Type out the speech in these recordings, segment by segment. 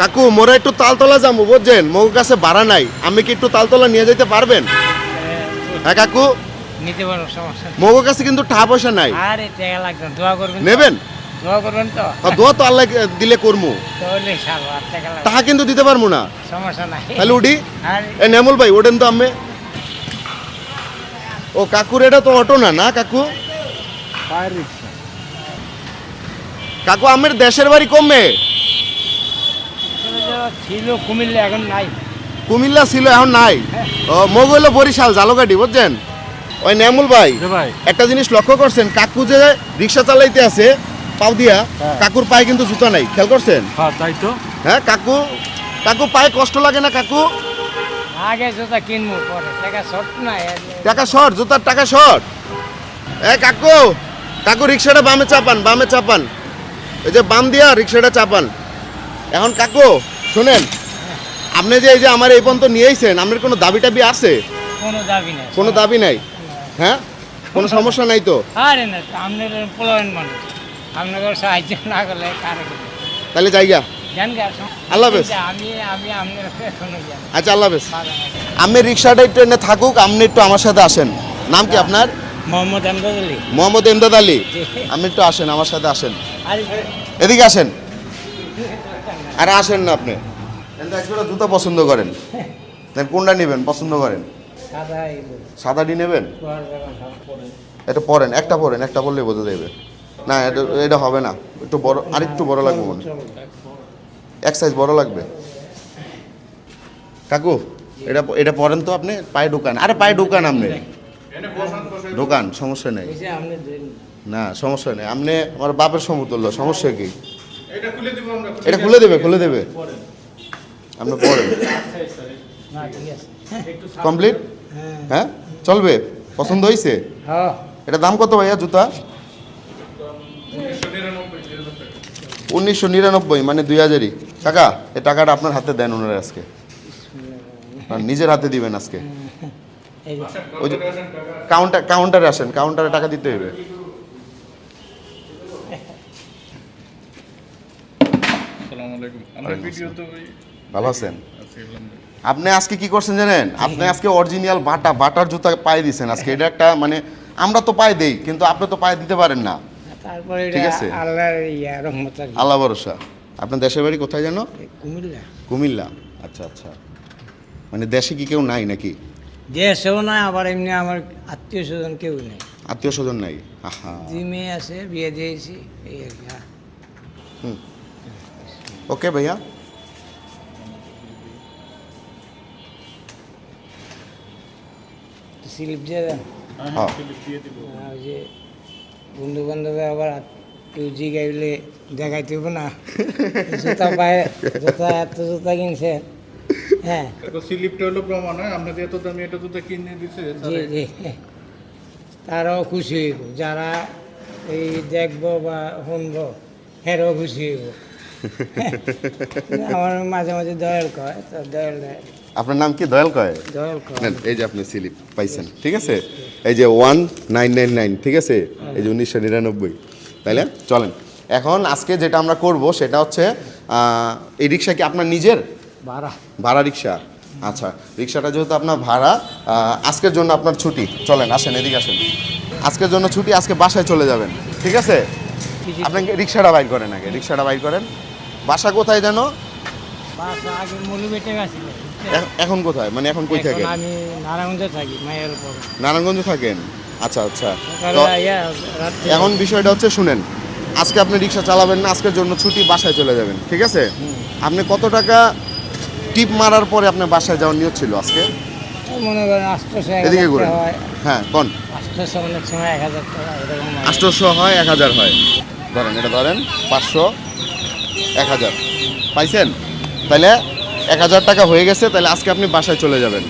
কাকু মোরা একটু তালতলা যাব বুঝছেন? মগু কাছে ভাড়া নাই। আমি কি একটু তালতলা নিয়ে যেতে পারবেন? হ্যাঁ কাকু? নিতে পারো সমস্যা নেই। মগু কাছে কিন্তু টাকা পয়সা নাই। আরে টাকা লাগবে দোয়া করবেন নেবেন? দোয়া করবেন তো? দোয়া তো আল্লাহ দিলে করমু। তাহলে টাকা কিন্তু দিতে পারব না। সমস্যা নাই। তাহলে উঠি। এ নেমুল ভাই ওঠেন তো আমি ও কাকুর এটা তো অটো না না কাকু? কাকু আমের দেশের বাড়ি কমে। ছিল কুমিল্লা এখন নাই। কুমিল্লা ছিল এখন নাই? ও মগ হইল বরিশাল জালকাটি বুঝছেন? ওই নেমুল ভাই ভাই। একটা জিনিস লক্ষ্য করছেন কাকু যে রিক্সা চালাইতে আছে পাও দিয়া হ্যাঁ। কাকুর পায়ে কিন্তু জুতা নাই খেয়াল করছেন? হ্যাঁ তাই তো। হ্যাঁ কাকু কাকু পায়ে কষ্ট লাগে না কাকু? আগে জুতা কিনবো পরে। টাকা শর্ট নাই টাকা শর্ট জুতার টাকা শর্ট। এ কাকু কাকু রিক্সাটা বামে চাপান বামে চাপান। এই যে বাম দিয়া রিক্সাটা চাপান। এখন কাকু শুনেন আপনি যে এই যে আমার এই পর্যন্ত নিয়ে আইছেন আপনার কোনো দাবি টাবি আছে? কোনো দাবি নাই কোনো দাবি নাই? হ্যাঁ? কোনো সমস্যা নাই তো? আরে না আপনার পোলাবেন মানুষ আপনাদের সাহায্য না করলে কারে তাহলে জায়গা জান গে আল্লাহ হাফেজ। আমি আমি আপনার এখনও জানি আচ্ছা আল্লাহ হাফেজ। আমি রিক্সাটা এনে থাকুক আপনি একটু আমার সাথে আসেন। নাম কি আপনার? মোহাম্মদ আমদাদ আলী। মোহাম্মদ এমদাদ আলী। আপনি একটু আসেন আমার সাথে আসেন। এদিকে আসেন। আর আসেন না আপনি। একজোড়া জুতা পছন্দ করেন। তাহলে কোনটা নেবেন পছন্দ করেন? সাদাটি নেবেন। এটা পরেন একটা পরেন একটা পরলে বোঝা যাবে। না এটা এটা হবে না। একটু বড় আরেকটু বড় লাগবে মনে এক সাইজ বড় লাগবে। কাকু এটা এটা পরেন তো আপনি পায়ে ঢোকান। আরে পায়ে ঢোকান আপনি। ঢোকান সমস্যা নেই। না সমস্যা নেই। আপনি আমার বাপের সমতুল্য সমস্যা কি? এটা খুলে দেবে খুলে দেবে। আপনি পড়েন না ঠিক আছে। কমপ্লিট হ্যাঁ হ্যাঁ চলবে। পছন্দ হয়েছে হ্যাঁ। এটা দাম কত ভাইয়া জুতা? উনিশশো নিরানব্বই মানে দুই হাজারই। কাকা এই টাকাটা আপনার হাতে দেন ওনারা আজকে। আর নিজের হাতে দিবেন আজকে। ওই যে কাউন্টার কাউন্টারে আসেন কাউন্টারে টাকা দিতে হবে আসসালামু আলাইকুম। আমার ভিডিও তো ওই ভালো আছেন? আপনি আজকে কি করছেন জানেন? আপনি আজকে অরিজিনাল বাটা বাটার জুতা পায়ে দিয়েছেন আজকে। এটা একটা মানে আমরা তো পায়ে দেই কিন্তু আপনি তো পায়ে দিতে পারেন না। তারপরে ঠিক আছে। আল্লাহর ইয়া রহমত আল্লাহ ভরসা। আপনার দেশের বাড়ি কোথায় জানো? কুমিল্লা। কুমিল্লা। আচ্ছা আচ্ছা। মানে দেশে কি কেউ নাই নাকি? দেশেও নাই আবার এমনি আমার আত্মীয় স্বজন কেউ নেই। আত্মীয় স্বজন নাই। আহা। দুই মেয়ে আছে বিয়ে দিয়েছি এই আর কি হ্যাঁ। ওকে ভাইয়া তো স্লিপ দিয়ে দেন ওই যে বন্ধু বান্ধবে আবার কেউ জিগাইলে দেখাইতে হবে না জুতা পায়ে জুতা এত জুতা কিনছে হ্যাঁ স্লিপটা হলো প্রমাণ হয় আপনাদের এত দামি এটা তো তো কিনে দিছে জি জি তারাও খুশি হইব যারা এই দেখব বা শুনব হেরাও খুশি হইব আমার মাঝে মাঝে দয়াল কয় তো দয়াল দেয় আপনার নাম কি? দয়াল কয়? দয়াল কয়। এই যে আপনি স্লিপ পাইছেন ঠিক আছে? এই যে ওয়ান নাইন নাইন নাইন ঠিক আছে? এই যে উনিশশো নিরানব্বই। তাইলে চলেন। এখন আজকে যেটা আমরা করব সেটা হচ্ছে এই রিক্সা কি আপনার নিজের? ভাড়া। ভাড়া রিক্সা। আচ্ছা রিক্সাটা যেহেতু আপনার ভাড়া আজকের জন্য আপনার ছুটি। চলেন আসেন এদিকে আসেন। আজকের জন্য ছুটি আজকে বাসায় চলে যাবেন ঠিক আছে? আপনাকে রিক্সাটা বাইর করেন আগে রিক্সাটা বাইর করেন। বাসা কোথায় যেন? বাসা আগে মলু গেছিল। এখন কোথায়? মানে এখন কই থাকেন? আমি নারায়ণগঞ্জে থাকি মায়ের পরে নারায়ণগঞ্জে থাকেন? আচ্ছা আচ্ছা। এখন বিষয়টা হচ্ছে শুনেন আজকে আপনি রিক্সা চালাবেন না আজকের জন্য ছুটি বাসায় চলে যাবেন ঠিক আছে? আপনি কত টাকা টিপ মারার পরে আপনার বাসায় যাওয়ার নিয়ত ছিল আজকে? মনে করেন আষ্টশো এদিকে টাকা হয়। কোন? আষ্টশো অনেক সময় এক হাজার টাকা। আষ্টশো হয় এক হাজার হয়। ধরেন এটা ধরেন পাঁচশো। এক হাজার। পাইছেন? তাহলে এক হাজার টাকা হয়ে গেছে তাহলে আজকে আপনি বাসায় চলে যাবেন।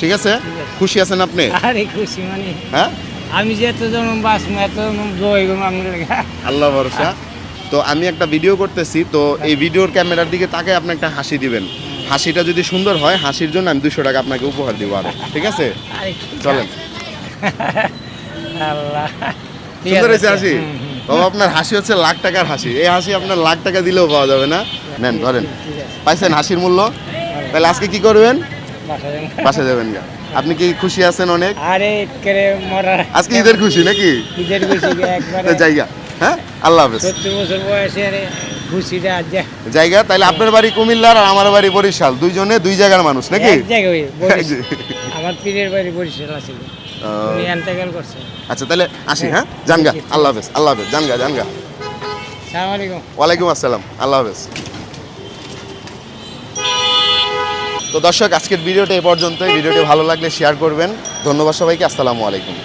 ঠিক আছে? খুশি আছেন আপনি? আরে খুশি মানে? হ্যাঁ? আমি যে এত জন বাস এত জয় আল্লাহ ভরসা। তো আমি একটা ভিডিও করতেছি তো এই ভিডিওর ক্যামেরার দিকে তাকে আপনি একটা হাসি দিবেন। হাসিটা যদি সুন্দর হয় হাসির জন্য আমি দুশো টাকা আপনাকে উপহার দিব আরও। ঠিক আছে? চলেন। আল্লাহ। সুন্দর হয়েছে হাসি। বাবা আপনার হাসি হচ্ছে লাখ টাকার হাসি। এই হাসি আপনার লাখ টাকা দিলেও পাওয়া যাবে না? নেন ধরেন। পাইছেন হাসির মূল্য? তাহলে আজকে কি করবেন? বাসা যাবেন। গা। আপনি কি খুশি আছেন অনেক? আরে আজকে ঈদের খুশি নাকি? ঈদের খুশি একবারে। জায়গা হ্যাঁ? আল্লাহ হাফেজ। সত্তর বছর বয়সে আরে খুশিটা জায়গা তাহলে আপনার বাড়ি কুমিল্লার আর আমার বাড়ি বরিশাল। দুইজনে দুই জায়গার মানুষ নাকি? এক জায়গায় আমার পীরের বাড়ি বরিশাল আছে এন্তেকাল করছে। আচ্ছা তাহলে আসি হ্যাঁ? জানগা আল্লাহ হাফেজ আল্লাহ হাফেজ জানগা জানগা। আলাইকুম। ওয়ালাইকুম আসসালাম আল্লাহ হাফেজ। তো দর্শক আজকের ভিডিওটা এ পর্যন্তই। ভিডিওটি ভালো লাগলে শেয়ার করবেন। ধন্যবাদ সবাইকে আসসালামু আলাইকুম।